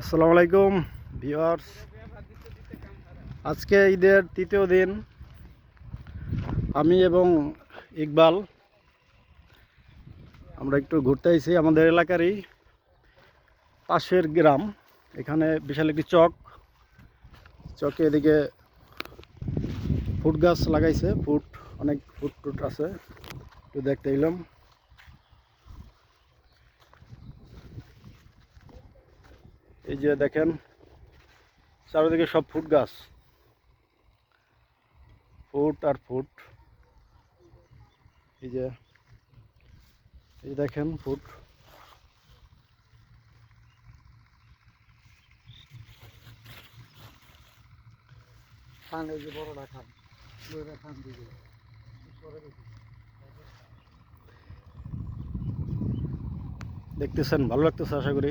আসসালামু আলাইকুম, ভিউয়ার্স। আজকে ঈদের তৃতীয় দিন। আমি এবং ইকবাল, আমরা একটু ঘুরতে আইছি আমাদের এলাকারই পাশের গ্রাম। এখানে বিশাল একটি চক। চকে এদিকে ফুট গাছ লাগাইছে, ফুট, অনেক ফুট টুট আছে। একটু দেখতে এলাম। এই যে দেখেন চারিদিকে সব ফুট গাছ। ফুট আর ফুট। এই যে এই দেখেন ফুট। খান এই যে বড়টা খান খান দিকে দেখতেছেন ভালো লাগতেছে আশা করি।